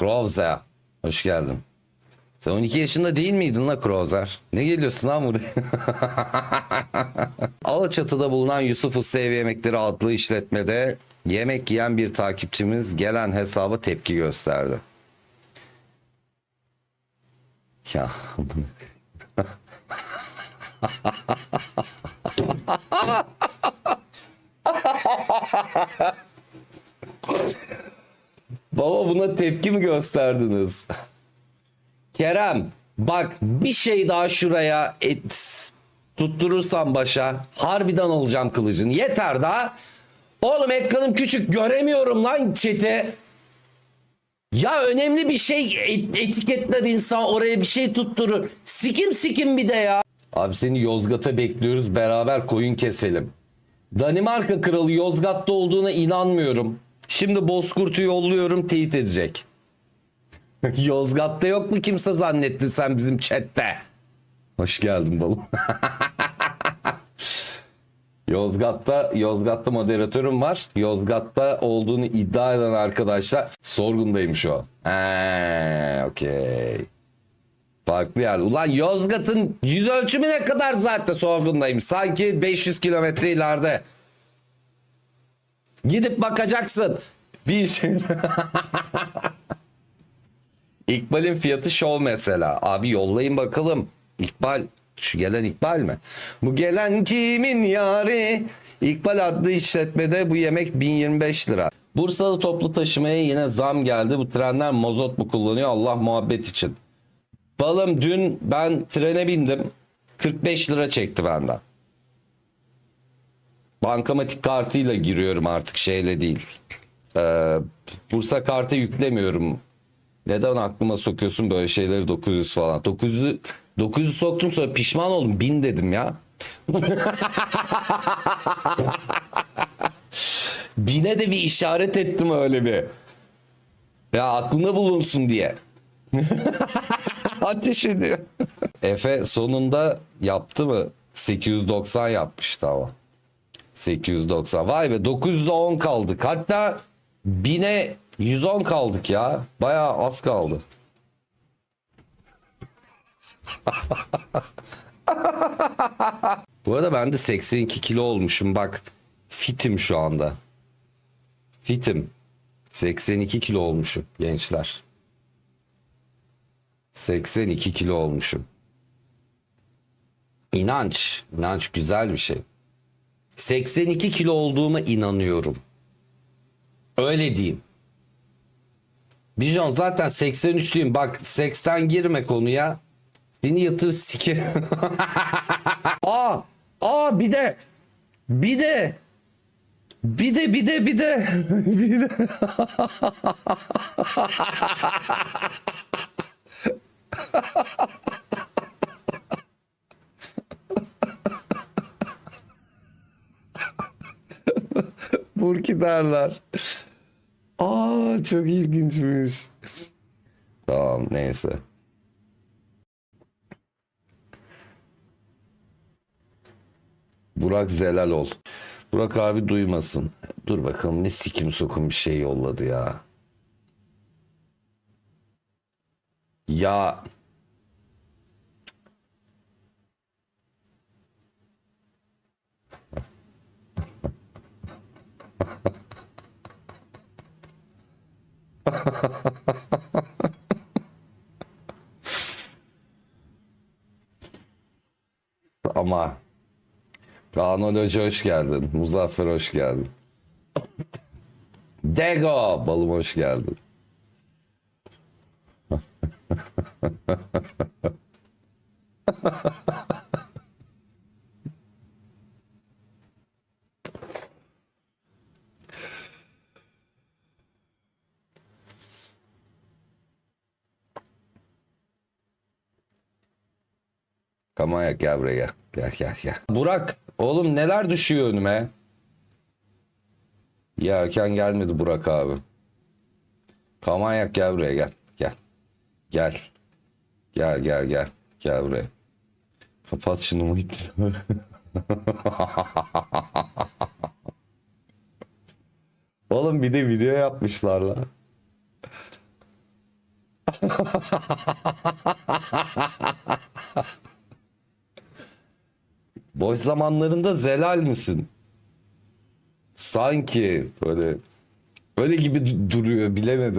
Krauser. Hoş geldin. Sen 12 yaşında değil miydin la Krauser? Ne geliyorsun lan buraya? Alaçatı'da bulunan Yusuf Usta Ev Yemekleri adlı işletmede yemek yiyen bir takipçimiz gelen hesaba tepki gösterdi. Ya buna tepki mi gösterdiniz? Kerem bak bir şey daha şuraya et, tutturursan başa harbiden olacağım kılıcın. Yeter daha. Oğlum ekranım küçük göremiyorum lan chat'i. Ya önemli bir şey et- etiketler insan oraya bir şey tutturur. Sikim sikim bir de ya. Abi seni Yozgat'a bekliyoruz beraber koyun keselim. Danimarka kralı Yozgat'ta olduğuna inanmıyorum. Şimdi Bozkurt'u yolluyorum teyit edecek. Yozgat'ta yok mu kimse zannettin sen bizim chatte? Hoş geldin balım. Yozgat'ta Yozgat'ta moderatörüm var. Yozgat'ta olduğunu iddia eden arkadaşlar sorgundayım şu an. Eee okey. Farklı yer. Ulan Yozgat'ın yüz ölçümü ne kadar zaten sorgundayım. Sanki 500 kilometre ileride. Gidip bakacaksın. Bir şey. İkbal'in fiyatı şov mesela. Abi yollayın bakalım. İkbal. Şu gelen İkbal mi? Bu gelen kimin yari? İkbal adlı işletmede bu yemek 1025 lira. Bursa'da toplu taşımaya yine zam geldi. Bu trenler mazot mu kullanıyor? Allah muhabbet için. Balım dün ben trene bindim. 45 lira çekti benden. Bankamatik kartıyla giriyorum artık şeyle değil. Ee, Bursa kartı yüklemiyorum. Neden aklıma sokuyorsun böyle şeyleri 900 falan. 900 900 soktum sonra pişman oldum. 1000 dedim ya. Bine de bir işaret ettim öyle bir. Ya aklında bulunsun diye. Ateş ediyor. Efe sonunda yaptı mı? 890 yapmıştı ama. 890. Vay be 910 kaldık. Hatta 1000'e 110 kaldık ya. Bayağı az kaldı. Bu arada ben de 82 kilo olmuşum. Bak fitim şu anda. Fitim. 82 kilo olmuşum gençler. 82 kilo olmuşum. İnanç. İnanç güzel bir şey. 82 kilo olduğuma inanıyorum. Öyle diyeyim. Bijon zaten 83'lüyüm. Bak 80 girme konuya. Seni yatır sike. aa, aa bir de bir de bir de bir de bir de bir de Burki derler. Aa çok ilginçmiş. Tamam neyse. Burak Zelal ol. Burak abi duymasın. Dur bakalım ne sikim sokun bir şey yolladı ya. Ya ama Kaan Hoca hoş geldin. Muzaffer hoş geldin. Dego balım hoş geldin. Kamaya gel buraya gel. Gel gel gel. Burak oğlum neler düşüyor önüme? Ya erken gelmedi Burak abi. Kamanyak gel buraya gel. Gel. Gel. Gel gel gel. Gel buraya. Kapat şunu Muhit. Oğlum bir de video yapmışlar la. Boş zamanlarında zelal misin? Sanki böyle öyle gibi du- duruyor bilemedim.